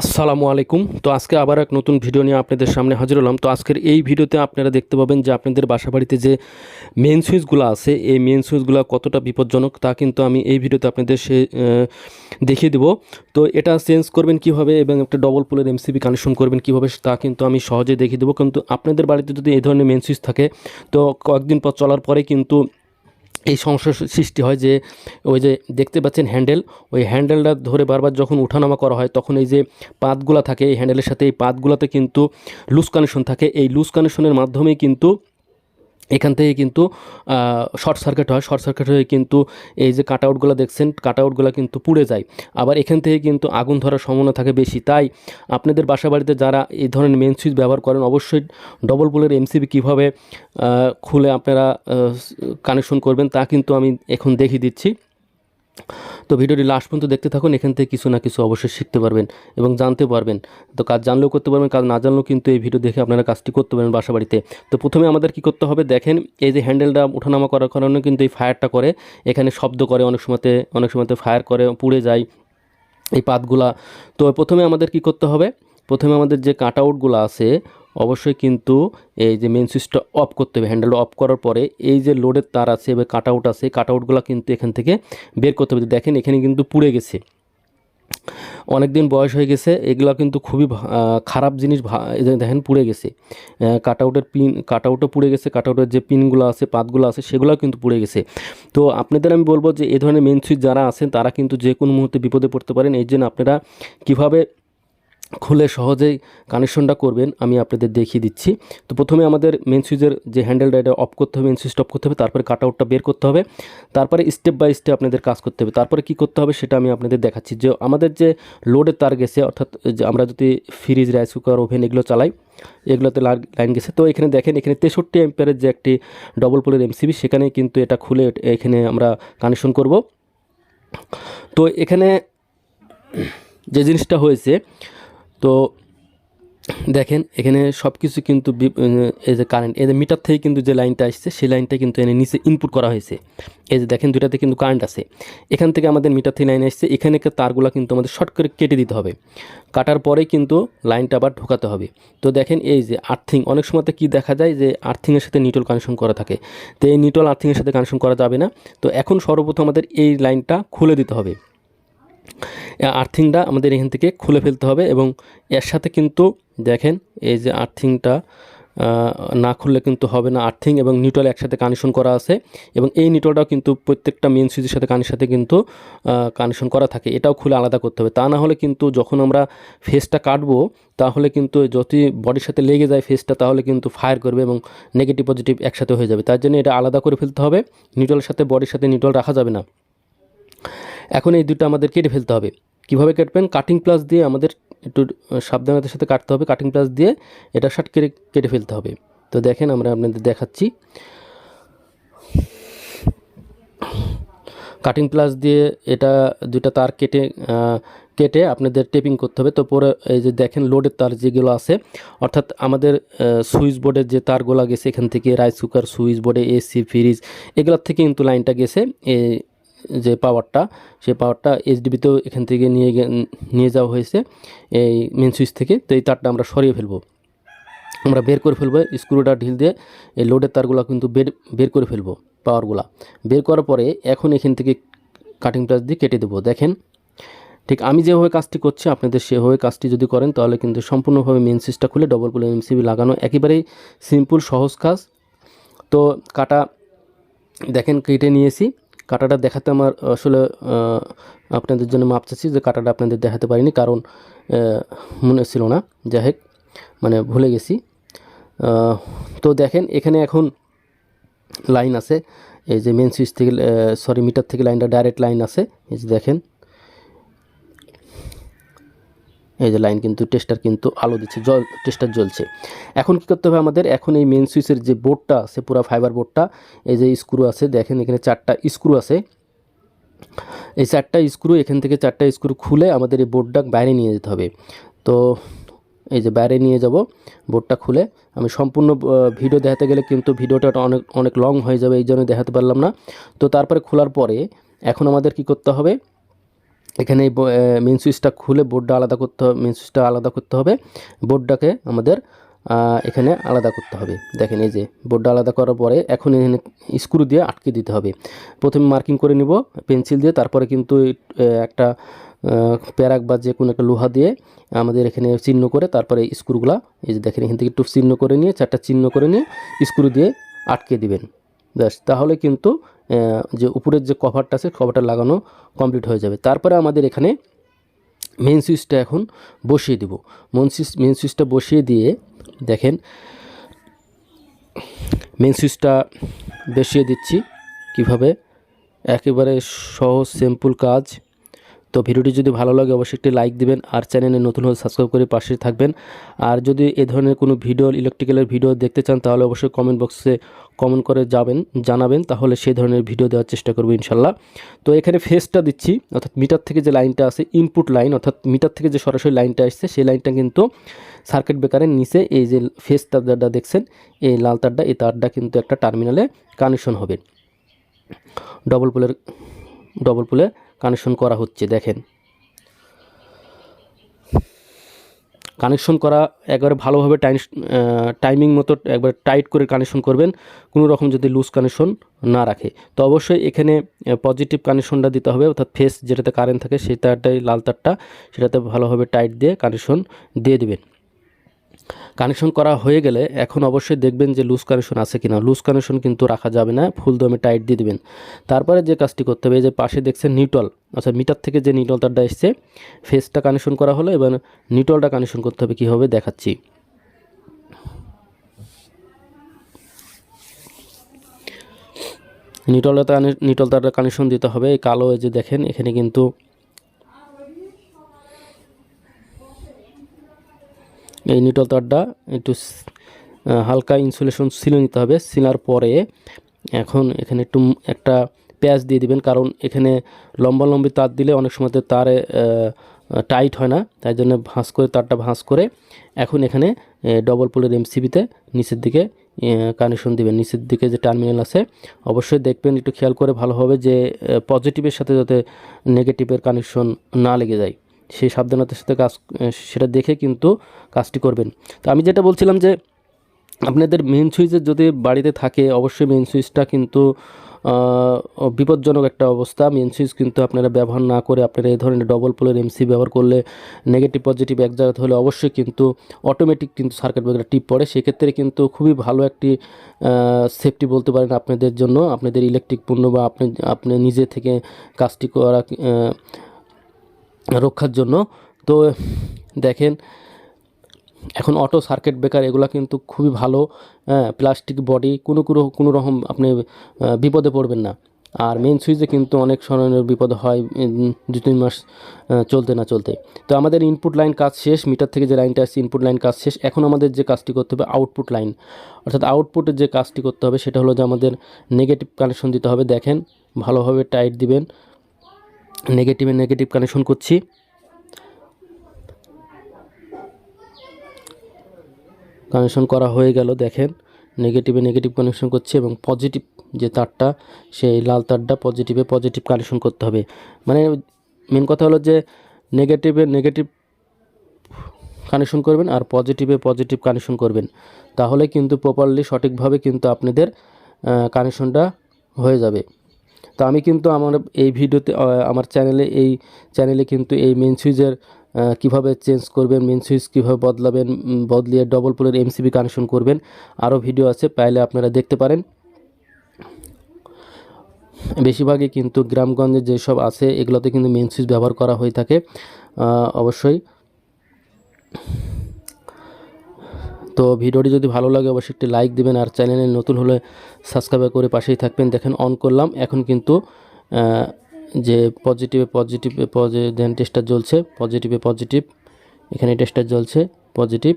আসসালামু আলাইকুম। তো আজকে আবার এক নতুন ভিডিও নিয়ে আপনাদের সামনে হাজির হলাম। তো আজকের এই ভিডিওতে আপনারা দেখতে পাবেন যে আপনাদের বাসা বাড়িতে যে মেন সুইচগুলো আছে, এই মেন সুইচগুলো কতটা বিপজ্জনক তা কিন্তু আমি এই ভিডিওতে আপনাদের সে দেখিয়ে দেবো। তো এটা চেঞ্জ করবেন কীভাবে এবং একটা ডবল পোলের এমসিবি কানেকশন করবেন কীভাবে তা কিন্তু আমি সহজে দেখিয়ে দেবো। কিন্তু আপনাদের বাড়িতে যদি এই ধরনের মেন সুইচ থাকে, তো কয়েকদিন পর চলার পরে কিন্তু এই সমস্যার সৃষ্টি হয় যে ওই যে দেখতে পাচ্ছেন হ্যান্ডেল, ওই হ্যান্ডেলটা ধরে বারবার যখন উঠানামা করা হয় তখন এই যে পাতগুলা থাকে, এই হ্যান্ডেলের সাথে এই পাতগুলাতে কিন্তু লুজ কানেকশন থাকে। এই লুজ কানেকশনের মাধ্যমেই কিন্তু এখান থেকে কিন্তু শর্ট সার্কিট হয়। শর্ট সার্কিট হয়ে কিন্তু এই যে কাট আউটগুলো দেখছেন কাট আউটগুলো কিন্তু পুড়ে যায়। আবার এখান থেকে কিন্তু আগুন ধরার সম্ভাবনা থাকে বেশি। তাই আপনাদের বাসা বাড়িতে যারা এই ধরনের মেন সুইচ ব্যবহার করেন, অবশ্যই ডবল পোলের এমসিবি কীভাবে খুলে আপনারা কানেকশন করবেন তা কিন্তু আমি এখন দেখিয়ে দিচ্ছি। তো ভিডিওটি লাস্ট পর্যন্ত দেখতে থাকুন, এখান থেকে কিছু না কিছু অবশ্যই শিখতে পারবেন এবং জানতে পারবেন। তো কাজ জানলেও করতে পারবেন, কাজ না জানলেও কিন্তু এই ভিডিও দেখে আপনারা কাজটি করতে পারবেন বাসা বাড়িতে তো প্রথমে আমাদের কি করতে হবে, দেখেন এই যে হ্যান্ডেলটা ওঠানামা করার কারণে কিন্তু এই ফায়ারটা করে, এখানে শব্দ করে, অনেক সময়তে অনেক সময়তে ফায়ার করে, পুড়ে যায় এই পাতগুলা। তো প্রথমে আমাদের কি করতে হবে প্রথমে আমাদের যে কাট আউটগুলো আছে, অবশ্যই কিন্তু এই যে মেন সুইচটা অফ করতে হবে। হ্যান্ডেলটা অফ করার পরে এই যে লোডের তার আছে বা কাট আউট আছে কাট আউটগুলো কিন্তু এখান থেকে বের করতে হবে। দেখেন এখানে কিন্তু পুড়ে গেছে। অনেক দিন বয়স হয়ে গেছে, এগুলো কিন্তু খুবই খারাপ জিনিস দেখেন পুড়ে গেছে। কাট আউটের পিন কাট আউটও পুড়ে গেছে কাট আউটের যে পিনগুলো আছে, পাতগুলো আছে, সেগুলোও কিন্তু পুড়ে গেছে। তো আপনাদের আমি বলব যে এই ধরনের মেন সুইচ যারা আছেন, তারা কিন্তু যে কোনো মুহূর্তে বিপদে পড়তে পারেন। এই জন্য আপনারা কীভাবে খুলে সহজেই কানেকশনটা করবেন, আমি আপনাদের দেখিয়ে দিচ্ছি। তো প্রথমে আমাদের মেন সুইচের যে হ্যান্ডেলটা এটা অফ করতে হবে মেন সুইচটা অফ করতে হবে, তারপরে কাট আউটটা বের করতে হবে, তারপরে স্টেপ বাই স্টেপ আপনাদের কাজ করতে হবে। তারপরে কি করতে হবে সেটা আমি আপনাদের দেখাচ্ছি। যে আমাদের যে লোডের তার গেছে, অর্থাৎ আমরা যদি ফ্রিজ রাইস কুকার ওভেন এগুলো চালাই, এগুলোতে লাইন গেছে। তো এখানে দেখেন, এখানে তেষট্টি অ্যাম্পিয়ারের যে একটি ডবল পোলের এমসিবি সেখানে কিন্তু এটা খুলে এখানে আমরা কানেকশন করব। তো এখানে যে জিনিসটা হয়েছে তো দেখেন, এখানে সব কিছু কিন্তু এই যে কারেন্ট এই যে মিটার থেকে কিন্তু যে লাইনটা আসছে, সেই লাইনটা কিন্তু এনে নিচে ইনপুট করা হয়েছে। এই যে দেখেন, দুইটাতে কিন্তু কারেন্ট আছে। এখান থেকে আমাদের মিটার থেকে লাইন আসছে, এখানে তারগুলো কিন্তু আমাদের শর্ট করে কেটে দিতে হবে। কাটার পরে কিন্তু লাইনটা আবার ঢোকাতে হবে। তো দেখেন, এই যে আর্থিং অনেক সময়তে কি দেখা যায় যে আর্থিংয়ের সাথে নিটল কানেকশন করা থাকে। তো এই নিটল আর্থিংয়ের সাথে কানেকশন করা যাবে না। তো এখন সর্বপ্রথম আমাদের এই লাইনটা খুলে দিতে হবে। আর্থিংটা আমাদের এখান থেকে খুলে ফেলতে হবে এবং এর সাথে কিন্তু দেখেন এই যে আর্থিংটা না খুললে কিন্তু হবে না আর্থিং এবং নিউট্রাল একসাথে কানেকশন করা আছে এবং এই নিউট্রালটাও কিন্তু প্রত্যেকটা মেন সুইচের সাথে কানের সাথে কিন্তু কানেকশন করা থাকে। এটাও খুলে আলাদা করতে হবে। তা না হলে কিন্তু যখন আমরা ফেসটা কাটবো, তাহলে কিন্তু যদি বডির সাথে লেগে যায় ফেসটা, তাহলে কিন্তু ফায়ার করবে এবং নেগেটিভ, পজিটিভ একসাথে হয়ে যাবে। তার জন্য এটা আলাদা করে ফেলতে হবে। নিউট্রালের সাথে বডির সাথে নিউট্রাল রাখা যাবে না। এখন এই দুটো আমাদের কেটে ফেলতে হবে। কীভাবে কাটবেন? কাটিং প্লাস দিয়ে আমাদের একটু সাবধানতার সাথে কাটতে হবে। কাটিং প্লাস দিয়ে এটা শার্ট কেটে কেটে ফেলতে হবে। তো দেখেন আমরা আপনাদের দেখাচ্ছি। কাটিং প্লাস দিয়ে এটা দুটা তার কেটে কেটে আপনাদের টেপিং করতে হবে। তো পরে এই যে দেখেন লোডের তার যেগুলো আছে, অর্থাৎ আমাদের সুইচ বোর্ডের যে তারগুলো গেছে, এখান থেকে রাইস কুকার সুইচ বোর্ডে এসি ফ্রিজ এগুলোর থেকে কিন্তু লাইনটা গেছে। যে পাওয়ারটা সেই পাওয়ারটা এইচডিবিতেও এখান থেকে নিয়ে নিয়ে যাওয়া হয়েছে, এই মেন সুইচ থেকে। তো এই তারটা আমরা সরিয়ে ফেলব। আমরা বের করে ফেলব স্ক্রুটা ঢিল দিয়ে, এই লোডের তারগুলো কিন্তু বের বের করে ফেলব পাওয়ারগুলা বের করার পরে এখন এখান থেকে কাটিং প্লাস দিয়ে কেটে দেবো। দেখেন, ঠিক আমি যেভাবে কাজটি করছি, আপনাদের সেভাবে কাজটি যদি করেন, তাহলে কিন্তু সম্পূর্ণভাবে মেন সুইচটা খুলে ডবল পুলে এমসিবি লাগানো একেবারেই সিম্পল সহজ কাজ। তো কাটা, দেখেন কেটে নিয়েছি। কাটাটা দেখাতে আমার আসলে আপনাদের জন্য মাপ চাচ্ছি যে কাটাটা আপনাদের দেখাতে পারিনি, কারণ মনে ছিল না। যাই হোক মানে ভুলে গেছি। তো দেখেন, এখানে এখন লাইন আছে, এই যে মেন সুইচ থেকে সরি মিটার থেকে লাইনটা ডাইরেক্ট লাইন আছে। এই যে দেখেন এই যে লাইন কিন্তু, টেস্টার কিন্তু আলো দিচ্ছে, জল, টেস্টার জ্বলছে। এখন কি করতে হবে আমাদের? এখন এই মেন সুইচের যে বোর্ডটা আছে, পুরো ফাইবার বোর্ডটা, এই যে স্ক্রু আছে, দেখেন এখানে চারটা স্ক্রু আছে। এই চারটা স্ক্রু এখান থেকে চারটা স্ক্রু খুলে আমাদের এই বোর্ডটা বাইরে নিয়ে যেতে হবে। তো এই যে বাইরে নিয়ে যাব, বোর্ডটা খুলে। আমি সম্পূর্ণ ভিডিও দেখাতে গেলে কিন্তু ভিডিওটা অনেক অনেক লং হয়ে যাবে, এই জন্য দেখাতে পারলাম না। তো তারপরে খোলার পরে এখন আমাদের কি করতে হবে? এখানে এই মেন সুইচটা খুলে বোর্ডটা আলাদা করতে হবে মেন সুইচটা আলাদা করতে হবে। বোর্ডটাকে আমাদের এখানে আলাদা করতে হবে। দেখেন এই যে বোর্ডটা আলাদা করার পরে এখন এখানে স্ক্রু দিয়ে আটকে দিতে হবে। প্রথমে মার্কিং করে নিব পেন্সিল দিয়ে, তারপরে কিন্তু একটা প্যারাক বা যে কোনো একটা লোহা দিয়ে আমাদের এখানে চিহ্ন করে তারপরে স্ক্রুগুলা এই যে দেখেন এখান থেকে একটু চিহ্ন করে নিয়ে, চারটা চিহ্ন করে নিয়ে স্ক্রু দিয়ে আটকে দিবেন। ব্যাস, তাহলে কিন্তু যে উপরের যে কভারটা আছে কভারটা লাগানো কমপ্লিট হয়ে যাবে। তারপরে আমাদের এখানে মেন সুইচটা এখন বসিয়ে দিব। মেন সুইচ মেন সুইচটা বসিয়ে দিয়ে দেখেন মেন সুইচটা বসিয়ে দিচ্ছি। কীভাবে? একেবারে সহজ সিম্পল কাজ। তো ভিডিওটি যদি ভালো লাগে, অবশ্যই একটি লাইক দিবেন আর চ্যানেলে নতুন হলে সাবস্ক্রাইব করে পাশে থাকবেন। আর যদি এ ধরনের কোনো ভিডিও ইলেকট্রিক্যালের ভিডিও দেখতে চান, তাহলে অবশ্যই কমেন্ট বক্সে কমেন্ট করে যাবেন, জানাবেন। তাহলে সেই ধরনের ভিডিও দেওয়ার চেষ্টা করব ইনশাল্লাহ। তো এখানে ফেসটা দিচ্ছি, অর্থাৎ মিটার থেকে যে লাইনটা আছে ইনপুট লাইন অর্থাৎ মিটার থেকে যে সরাসরি লাইনটা আসছে, সেই লাইনটা কিন্তু সার্কিট ব্রেকারের নিচে এই যে ফেস তারটা দেখছেন, এই লাল তারটা এই তারটা কিন্তু একটা টার্মিনালে কানেকশন হবে। ডবল পোলের ডবল পোলে কানেকশন করা হচ্ছে, দেখেন। কানেকশন করা একবারে ভালোভাবে টাইম টাইমিং মতো একবার টাইট করে কানেকশন করবেন, কোনো রকম যদি লুজ কানেকশন না রাখে। তো অবশ্যই এখানে পজিটিভ কানেকশনটা দিতে হবে, অর্থাৎ ফেস যেটাতে কারেন্ট থাকে সেই তারটাই লাল তারটা, সেটাতে ভালোভাবে টাইট দিয়ে কানেকশন দিয়ে দিবেন। কানেকশন করা হয়ে গেলে এখন অবশ্যই দেখবেন যে লুজ কানেকশন আছে কিনা। লুজ কানেকশন কিন্তু রাখা যাবে না ফুল দমে টাইট দিয়ে দিবেন। তারপরে যে কাজটি করতে হবে যে পাশে দেখছেন নিউটল আচ্ছা মিটার থেকে যে নিউটল তারটা এসছে ফেসটা কানেকশন করা হলো এবার নিউটলটা কানেকশন করতে হবে, কীভাবে দেখাচ্ছি। নিউটলটা নিউটল তারটা কানেকশন দিতে হবে, এই কালো যে দেখেন, এখানে কিন্তু এই নিটল তারটা একটু হালকা ইনসুলেশন সিলে নিতে হবে। সিলার পরে এখন এখানে একটু একটা প্যাচ দিয়ে দিবেন, কারণ এখানে লম্বা লম্বি তার দিলে অনেক সময় তারে টাইট হয় না, তাই জন্য ভাঁজ করে, তারটা ভাঁজ করে এখন এখানে ডবল পোলের এমসিবিতে নিচের দিকে কানেকশন দিবেন। নিচের দিকে যে টার্মিনাল আছে, অবশ্যই দেখবেন, একটু খেয়াল করে ভালোভাবে যে পজিটিভের সাথে যাতে নেগেটিভের কানেকশন না লেগে যায়। সেই সাবধানতার সাথে কাজ সেটা দেখে কিন্তু কাজটি করবেন। তো আমি যেটা বলছিলাম যে, আপনাদের মেন সুইচের যদি বাড়িতে থাকে, অবশ্যই মেন সুইচটা কিন্তু বিপজ্জনক একটা অবস্থা। মেন সুইচ কিন্তু আপনারা ব্যবহার না করে আপনারা এই ধরনের ডবল পোলের এমসি ব্যবহার করলে নেগেটিভ পজিটিভ এক জায়গাতে হলে অবশ্যই কিন্তু অটোমেটিক কিন্তু সার্কিট ব্রেকার টিপ পড়ে। সেক্ষেত্রে কিন্তু খুবই ভালো একটি সেফটি বলতে পারেন আপনাদের জন্য। আপনাদের ইলেকট্রিক পণ্য বা আপনি আপনি নিজে থেকে কাজটি করা রক্ষার জন্য। তো, দেখেন, এখন অটো সার্কিট ব্রেকার এগুলো কিন্তু খুবই ভালো প্লাস্টিক বডি কোনো কোনো কোনো রকম আপনি বিপদে পড়বেন না। আর মেন সুইচে কিন্তু অনেক ধরনের বিপদ হয় দু তিন মাস চলতে না চলতে। তো আমাদের ইনপুট লাইন কাজ শেষ মিটার থেকে যে লাইনটা আসছে ইনপুট লাইন কাজ শেষ। এখন আমাদের যে কাজটি করতে হবে আউটপুট লাইন অর্থাৎ আউটপুটের যে কাজটি করতে হবে, সেটা হলো যে আমাদের নেগেটিভ কানেকশন দিতে হবে। দেখেন, ভালোভাবে টাইট দিবেন। নেগেটিভে নেগেটিভ কানেকশন করছি। কানেকশন করা হয়ে গেল, দেখেন। নেগেটিভে নেগেটিভ কানেকশন করছে এবং পজিটিভ যে তারটা, সেই লাল তারটা পজিটিভে পজিটিভ কানেকশন করতে হবে। মানে মেন কথা হলো যে নেগেটিভে নেগেটিভ কানেকশন করবেন আর পজিটিভে পজিটিভ কানেকশন করবেন। তাহলে কিন্তু প্রপারলি সঠিকভাবে কিন্তু আপনাদের কানেকশনটা হয়ে যাবে। তো আমি কিন্তু আমার এই ভিডিওতে আমার চ্যানেলে এই চ্যানেলে কিন্তু এই মেন সুইচের কীভাবে চেঞ্জ করবেন মেন সুইচ কীভাবে বদলাবেন বদলিয়ে ডবল পোলের এমসিবি কানেকশন করবেন আরও ভিডিও আছে, পাইলে আপনারা দেখতে পারেন। বেশিরভাগই কিন্তু গ্রামগঞ্জে যেসব আছে, এগুলোতে কিন্তু মেন সুইচ ব্যবহার করা হয়ে থাকে অবশ্যই। তো ভিডিওটি যদি ভালো লাগে, অবশ্যই একটি লাইক দেবেন আর চ্যানেলে নতুন হলে সাবস্ক্রাইব করে পাশেই থাকবেন। দেখেন অন করলাম। এখন কিন্তু যে পজিটিভে পজিটিভে দেন টেস্টার জ্বলছে। পজিটিভে পজিটিভ এখানে টেস্টার জ্বলছে পজিটিভ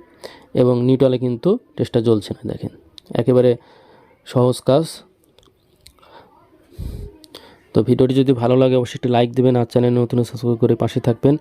এবং নিউট্রালে কিন্তু টেস্টার জ্বলছে না, দেখেন। একেবারে সহজ কাজ। তো ভিডিওটি যদি ভালো লাগে, অবশ্যই একটি লাইক দেবেন আর চ্যানেল নতুন সাবস্ক্রাইব করে পাশে থাকবেন।